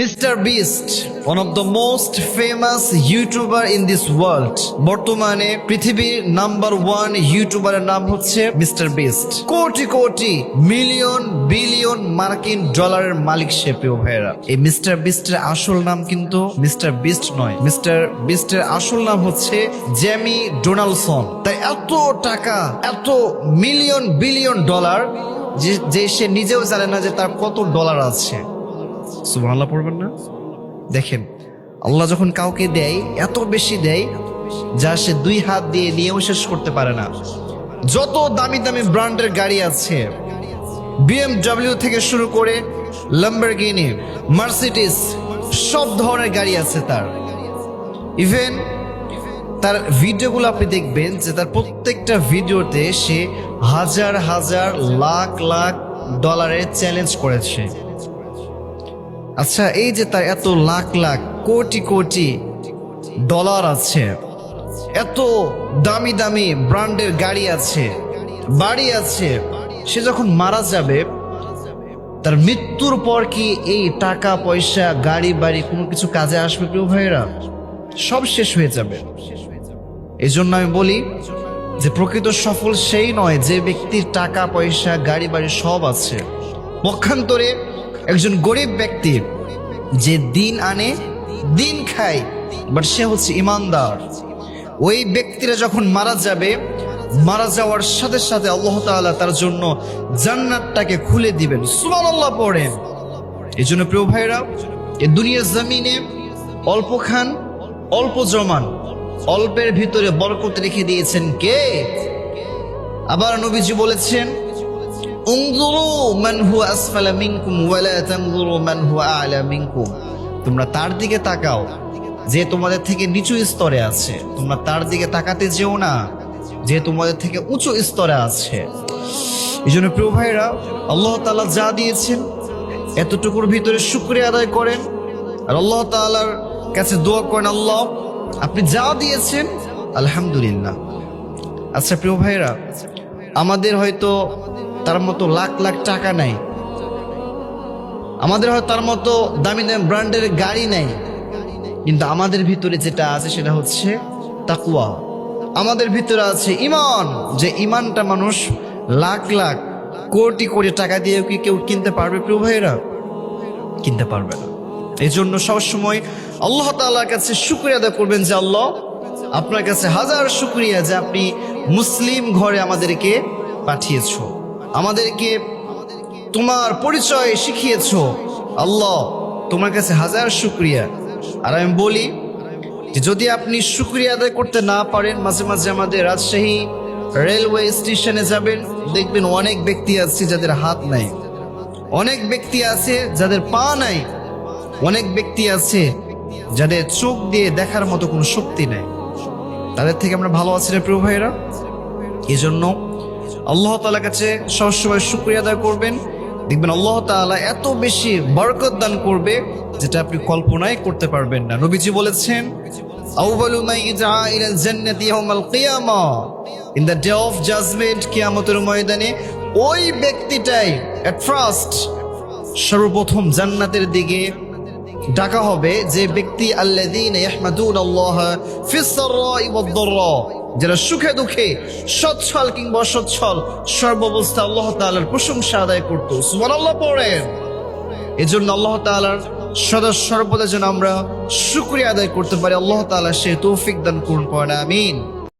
Mister Beast one of the most famous YouTuber in this world বর্তমানে পৃথিবীর number one ইউটিউবারের নাম হচ্ছে mister beast crore crore million billion মার্কিন ডলারের মালিক সে, প্রিয় ভাইয়েরা। এই মিস্টার বিস্টের আসল নাম কিন্তু মিস্টার বিস্ট নয়। মিস্টার বিস্টের আসল নাম হচ্ছে জেমি ডোনাল্ডসন তাই এত টাকা, এত মিলিয়ন বিলিয়ন ডলার যে সে নিজেও জানে না যে তার কত ডলার আছে। সুবহানাল্লাহ পড়বেন না? দেখেন, আল্লাহ যখন কাউকে দেয়, এত বেশি দেয়, যা সে দুই হাত দিয়ে নিয়েও শেষ করতে পারে না। যত দামি দামি ব্র্যান্ডের গাড়ি আছে বিএমডব্লিউ থেকে শুরু করে লাম্বারগিনি মার্সিডিস সব ধরনের গাড়ি আছে তার। ইভেন তার ভিডিওগুলো আপনি দেখবেন যে তার প্রত্যেকটা ভিডিওতে সে হাজার হাজার লাখ লাখ ডলারের চ্যালেঞ্জ করেছে। আচ্ছা এই যে তার এত লাখ লাখ, কোটি কোটি ডলার আছে, এত দামি দামি ব্র্যান্ডের গাড়ি আছে, বাড়ি আছে, সে যখন মারা যাবে, তার মৃত্যুর পর কি এই টাকা, পয়সা, গাড়ি, বাড়ি কোনো কিছু কাজে আসবে প্রিয় ভাইয়েরা? সব শেষ হয়ে যাবে। এই জন্য আমি বলি যে প্রকৃত সফল সেই নয় যে ব্যক্তির টাকা, পয়সা, গাড়ি, বাড়ি সব আছে। পক্ষান্তরে একজন গরিব ব্যক্তি যে দিন আনে, দিন খায় বাট সে হচ্ছে ইমানদার। ওই ব্যক্তিরা যখন মারা যাবে, মারা যাওয়ার সাথে সাথে আল্লাহ তাআলা তার জন্য জান্নাতটাকে খুলে দিবেন। সুমান আল্লাহ পড়েন। এই জন্য প্রিয় ভাইরা এ দুনিয়ার জমিনে অল্প খান, অল্প জমান, অল্পের ভিতরে বরকত রেখে দিয়েছেন কে? আবার নবীজি বলেছেন, উনজুরু মান হুয়া আসফালা মিনকুম ওয়ালা তানজুরু মান হুয়া আ'লা মিনকুম। তোমরা তার দিকে তাকাও, যে তোমাদের থেকে নিচু স্তরে আছে। তোমরা তার দিকে তাকাতে যেও না, যে তোমাদের থেকে উঁচু স্তরে আছে। এই জন্য প্রিয় ভাইরা আল্লাহ তাআলা যা দিয়েছেন, এতটুকুর ভিতরে শুক্রিয়া আদায় করেন। আর আল্লাহ তাআলার কাছে দোয়া করেন, আল্লাহ আপনি যা দিয়েছেন, আলহামদুলিল্লাহ। আচ্ছা প্রিয় ভাইরা আমাদের হয়তো তার মতো লাখ লাখ টাকা নাই। আমাদের হয়তো তার মতো দামি দামি ব্র্যান্ডের গাড়ি নাই। কিন্তু আমাদের ভিতরে যেটা আছে সেটা হচ্ছে তাকুয়া আমাদের ভিতরে আছে ইমান, যে ইমানটা মানুষ লাখ লাখ কোটি কোটি টাকা দিয়ে কি কেউ কিনতে পারবে প্রিয় ভাইয়েরা? কিনতে পারবে না। এই জন্য সবসময় আল্লাহ তাআলার কাছে শুক্রিয়া আদায় করবেন যে আল্লাহ আপনার কাছে হাজার শুক্রিয়া যে আপনি মুসলিম ঘরে আমাদেরকে পাঠিয়েছো। আমাদেরকে তোমার পরিচয় শিখিয়েছো। আল্লাহ তোমার কাছে হাজার শুক্রিয়া। আর আমি বলি যে যদি আপনি শুক্রিয়া আদায় করতে না পারেন, মাঝে মাঝে আমাদের রাজশাহী রেলওয়ে স্টেশনে যাবেন, দেখবেন অনেক ব্যক্তি আছে যাদের হাত নাই। অনেক ব্যক্তি আছে যাদের পা নাই। অনেক ব্যক্তি আছে যাদের চোখ দিয়ে দেখার মতো কোনো শক্তি নেই। তাদের থেকে আমরা ভালো আছি না প্রিয় ভাইয়েরা। এই জন্য আল্লাহ তালার কাছে সবসময় শুক্রিয়া আদায় করবেন। দেখবেন আল্লাহ তাআলা এত বেশি বরকত দান করবে যেটা আপনি কল্পনাই করতে পারবেন না। নবীজি বলেছেন in the day of judgement ময়দানে ওই ব্যক্তিটাই ফার্স্ট সর্বপ্রথম জান্নাতের দিকে ডাকা হবে যে ব্যক্তি আল্লাহ যারা সুখে দুঃখে, সচ্ছল কিংবা অসচ্ছল, সর্বাবস্থা আল্লাহ তালার প্রশংসা আদায় করত। আল্লাহ পড়েন। এজন্য আল্লাহ তালার সদা সর্বদা যেন আমরা শুক্রিয়া আদায় করতে পারি। আল্লাহ তালা সে তৌফিক দান করুন, পড়েন, আমিন।